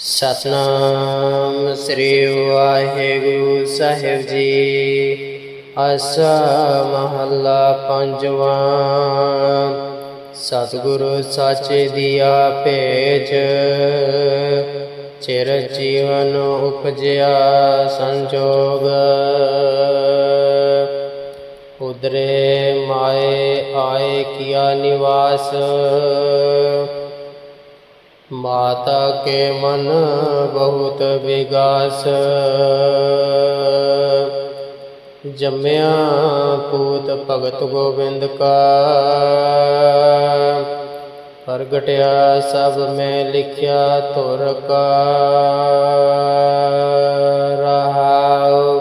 ਸਤਨਾਮ ਸ੍ਰੀ ਵਾਹਿਗੁਰੂ ਸਾਹਿਬ ਜੀ। ਆਸਾ ਮਹੱਲਾ ਪੰਜਵਾਂ। ਸਤਿਗੁਰੂ ਸਾਚੇ ਦੀਆ ਭੇਜ ਚਿਰ ਜੀਵਨ ਉਪਜਿਆ ਸੰਜੋਗ। ਉਦਰੇ ਮਾਏ ਆਏ ਕੀਆ ਨਿਵਾਸ। ਮਾਤਾ ਕੇ ਮਨ ਬਹੁਤ ਵਿਗਾਸ। ਜੰਮਿਆ ਪੂਤ ਭਗਤ ਗੋਬਿੰਦ ਕਾ। ਪ੍ਰਗਟਿਆ ਸਭ ਮੈਂ ਲਿਖਿਆ ਤੁਰ ਕਾ। ਰਹਾਉ,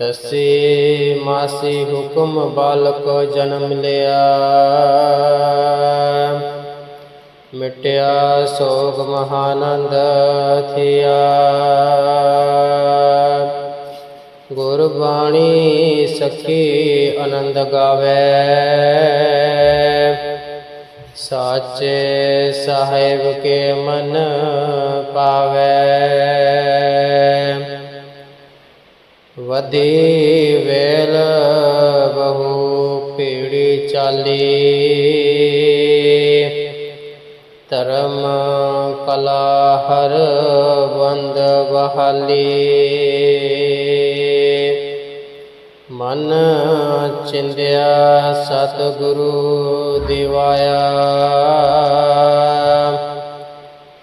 ਦਸੇ ਮਾਸੀ ਹੁਕਮ ਬਾਲਕ ਜਨਮ ਲਿਆ। ਮਿਟਿਆ ਸੋਗ ਮਹਾਨੰਦ ਥਿਆ। ਗੁਰ ਸਖੀ ਆਨੰਦ ਗਾਵੇ। ਸਾਚੇ ਸਾਹਿਬ ਕੇ ਮਨ ਪਾਵੇ। ਵਧੀ ਵੇਲ ਬਹੁ ਪੀੜੀ ਚਾਲੀ। ਧਰਮ ਕਲਾ ਹਰ ਬੰਦ ਬਹਾਲੀ। ਮਨ ਚਿੰਦਿਆ ਸਤਿਗੁਰੂ ਦਿਵਾਇਆ।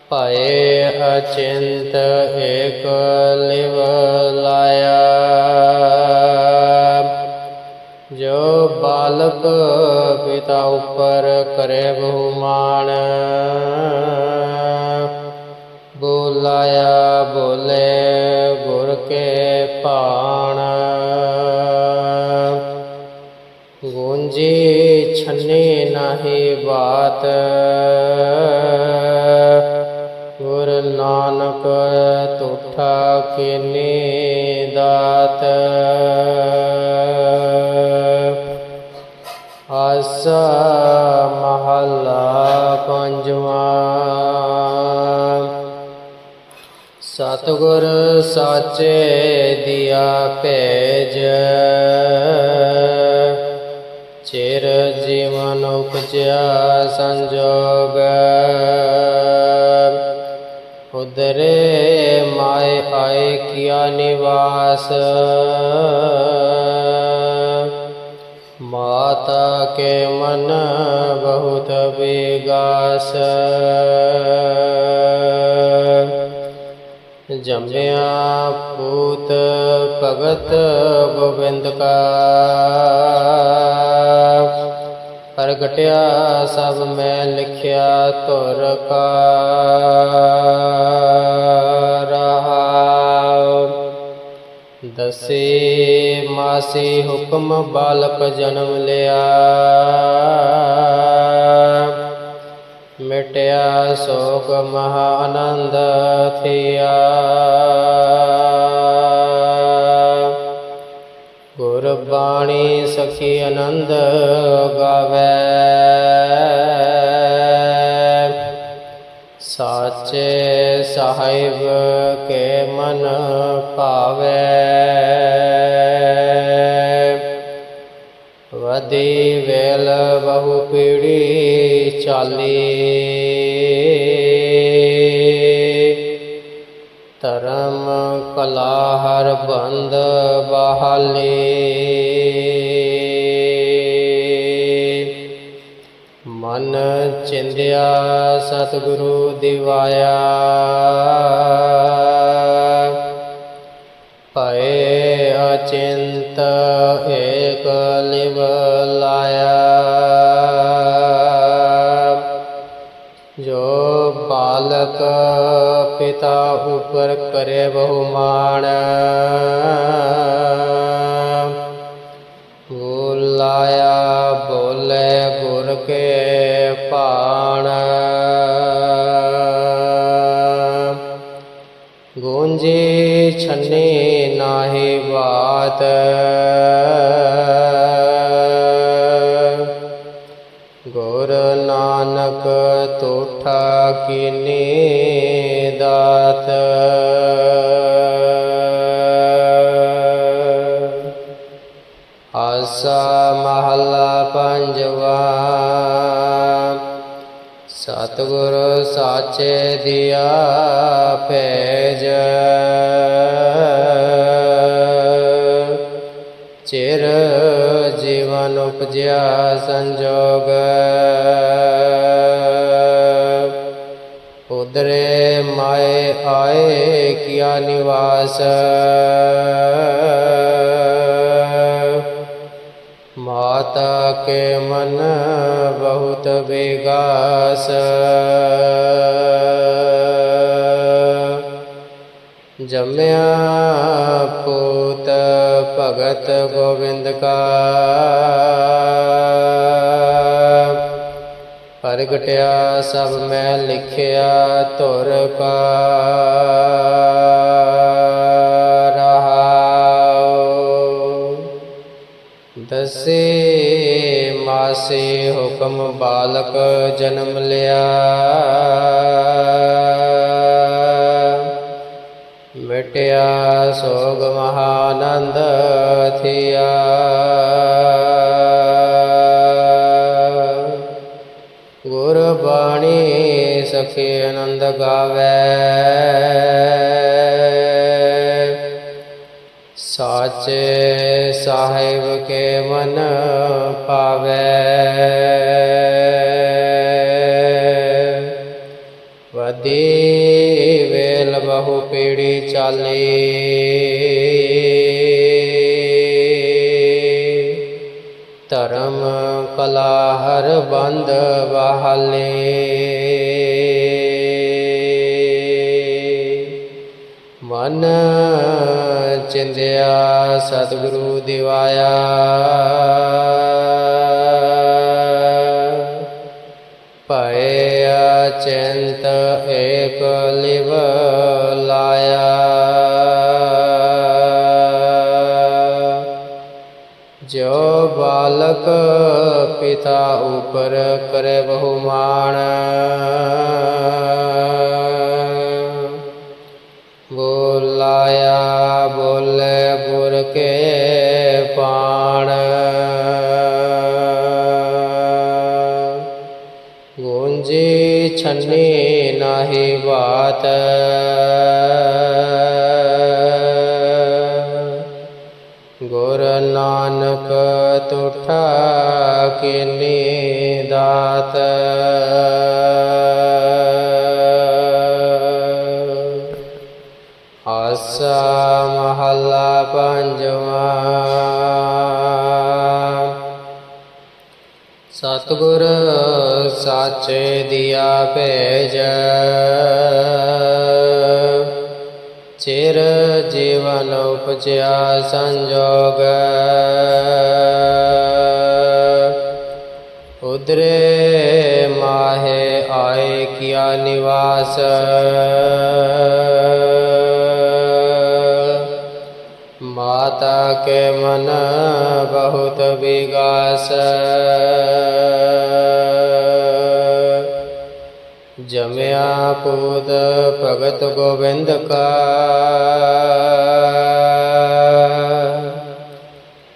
ਭਏ ਅਚਿੰਤ ਏਕ ਲਿਵ ਲਾਇਆ। ਜੋ ਬਾਲਕ ਪਿਤਾ ਉੱਪਰ ਕਰੇ ਬਹੁਮਾਨ ਬੋਲਾਇਆ ਬੋਲੇ ਗੁਰ ਕੇ ਪਾਣ ਗੂੰਜੀ ਛੰਨੇ ਨਾਹੀ ਬਾਤ। ਗੁਰ ਨਾਨਕ ਤੁਠਾ ਕੀਨੀ ਦਾਤ। ਆਸਾ ਮਹੱਲਾ ਪੰਜਵਾਂ। ਸਤਿਗੁਰ ਸਾਚੇ ਦਿਆ ਭੇਜ। ਚਿਰ ਜੀਵਨ ਉਪਜਿਆ ਸੰਜੋਗ। ਉਦਰੇ ਮਾਏ ਆਏ ਕੀਆ ਨਿਵਾਸ। ਮਾਤਾ ਕੇ ਮਨ ਬਹੁਤ ਵਿਗਾਸ। ਜੰਮਿਆ ਪੂਤ ਭਗਤ ਗੋਬਿੰਦ ਕਾ। ਪ੍ਰਗਟਿਆ ਸਭ ਮੈਂ ਲਿਖਿਆ ਤੁਰ ਕਾ। ਰਹਾਉ ਦਸੇ ਮਾਸੀ ਹੁਕਮ ਬਾਲਕ ਜਨਮ ਲਿਆ। ਮਿਟਿਆ ਸੋਗ ਮਹਾ ਆਨੰਦ ਥਿਆ। ਗੁਰ ਬਾਣੀ ਸਖੀ ਆਨੰਦ ਗਾਵੇ। ਸਾਚੇ ਸਾਹਿਬ ਕੇ ਮਨ ਭਾਵੇ। ਵਦੀ ਵੇਲ ਬਹੁ ਪੀੜੀ ਚਾਲੀ। ਧਰਮ ਕਲਾ ਹਰ ਬੰਦ ਬਹਾਲੀ। ਮਨ ਚਿੰਦਿਆ ਸਤਿਗੁਰੂ ਦਿਵਾਇਆ। ਭਏ ਅਚਿੰਤ ਏਕ ਲਾਇਆ ਜੋ ਬਾਲਕ ਪਿਤਾ ਉਪਰ ਕਰੇ ਬਹੁਮਾਨ, ਬੁਲਾਇਆ, ਬੋਲੇ ਗੁਰ ਕੇ ਪਾਣ ਗੂੰਜੀ ਛੰਨੇ ਨਾਹੀ ਬਾਤ ਕੀਨੀ ਦਾਤ? ਆਸਾ ਮਹੱਲਾ ਪੰਜਵਾ। ਸਤਿਗੁਰ ਸਾਚੇ ਦਿਆ ਭੇਜ। ਚਿਰ ਜੀਵਨ ਉਪਜਿਆ ਸੰਜੋਗ। ਉਦਰੇ ਮਾਏ ਆਏ, ਕੀਆ ਨਿਵਾਸ? ਮਾਤਾ ਕੇ ਮਨ ਬਹੁਤ ਵਿਗਾਸ ਜਮਿਆ ਪੂਤ ਭਗਤ ਗੋਬਿੰਦ ਕਾ। ਪ੍ਰਗਟਿਆ ਸਭ ਮੈਂ ਲਿਖਿਆ ਧੁਰ ਕਾ ਰਹਾਉ ਦਸੇ ਮਾਸੇ ਹੁਕਮ ਬਾਲਕ ਜਨਮ ਲਿਆ। ਮਿਟਿਆ ਸੋਗ ਮਹਾਨੰਦ ਥਿਆ। ਬਾਣੀ ਸਖੀ ਆਨੰਦ ਗਾਵੇ। ਸਾਚੇ ਸਾਹਿਬ ਕੇ ਮਨ ਪਾਵੇ ਵਦੀ ਵੇਲ ਬਹੁ ਪੀੜੀ ਚਾਲੀ। ਕਲਾ ਹਰ ਬੰਦ ਬਹਾਲੇ ਮਨ ਚਿੰਦਿਆ ਸਤਿਗੁਰੂ ਦਿਵਾਇਆ। ਭਏ ਅਚਿੰਤ ਏਕ ਲਿਵ ਲਾਇਆ। ਜੋ ਬਾਲਕ ਪਿਤਾ ਉਪਰ ਕਰੇ ਬਹੁਮਾਨ। ਬੋਲਾਇਆ ਬੋਲੇ ਬੁਰ ਕੇ ਪਾਣ। ਗੂੰਜੀ ਛੰਨੀ ਨਾਹੀ ਬਾਤ। ਨਾਨਕ ਤੁਠਾ ਕੀਨੀ ਦਾਤ। ਆਸਾ ਮਹੱਲਾ ਪੰਜਵਾ। ਸਤਿਗੁਰ ਸਾਚੇ ਦਿਆ ਭੇਜ। ਜੀਵਨ ਉਪਜਿਆ ਸੰਜੋਗ ਉਦਰੇ ਮਾਹੇ ਆਏ ਕੀਆ ਨਿਵਾਸ ਮਾਤਾ ਕੇ ਮਨ ਬਹੁਤ ਵਿਗਾਸ ਜਮਿਆ ਪੂਤ ਭਗਤ ਗੋਬਿੰਦ ਕਾ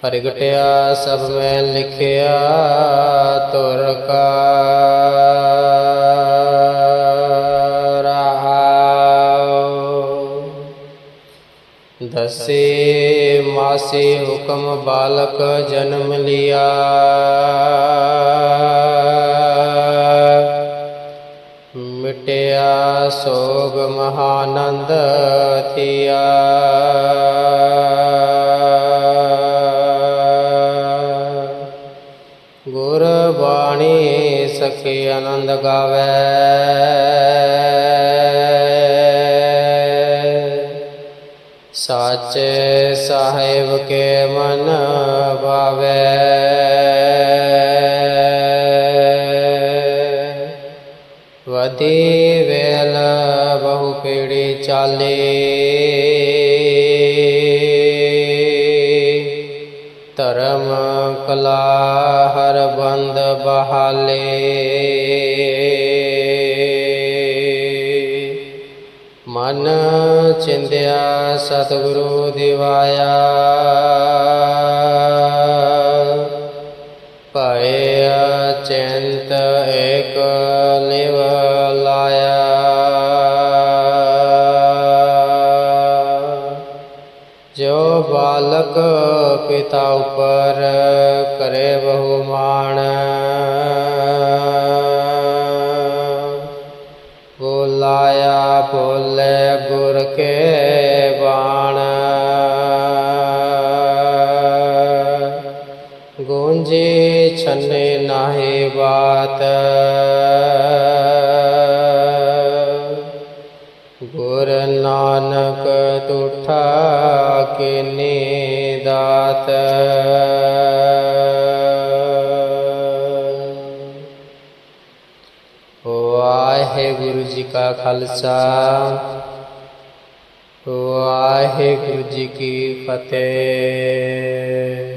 ਪ੍ਰਗਟਿਆ, ਸਭ ਮੈਂ ਲਿਖਿਆ, ਤੁਰ ਕਾ ਰਹਾਉ ਦਸੇ ਮਾਸੇ ਹੁਕਮ ਬਾਲਕ, ਜਨਮ ਲਿਆ। ਮਿਟਿਆ ਸੋਗ ਮਹਾਨੰਦ ਥਿਆ। ਗੁਰ ਬਾਣੀ ਸਖੀ ਆਨੰਦ ਗਾਵੇ। ਸਾਚੇ ਸਾਹਿਬ ਕੇ ਮਨ ਭਾਵੇ। ਵਦੀ ਵੇਲ ਬਹੁ ਪੀੜੀ ਚਾਲੀ। ਬਹਾਲੇ ਮਨ ਚਿੰਦਿਆ ਸਤਿਗੁਰੂ ਦਿਵਾਇਆ ਭਏ ਚਿੰਤ ਏਕ ਲਿਵ ਲਾਇਆ ਜੋ ਬਾਲਕ ਪਿਤਾ ਉਪਰ ਕਰੇ ਬਹੁ ਮਾਣ ਬੋਲੇ ਗੁਰ ਕੇ ਬਾਣ ਗੂੰਜੀ ਛੰਨੇ ਨਾਹੀ ਬਾਤ ਗੁਰ ਨਾਨਕ ਤੁਠਾ ਕੀਨੀ ਦਾਤ ਵਾਹਿਗੁਰੂ ਜੀ ਕਾ ਖਾਲਸਾ ਵਾਹਿਗੁਰੂ ਜੀ ਕੀ ਫਤਿਹ।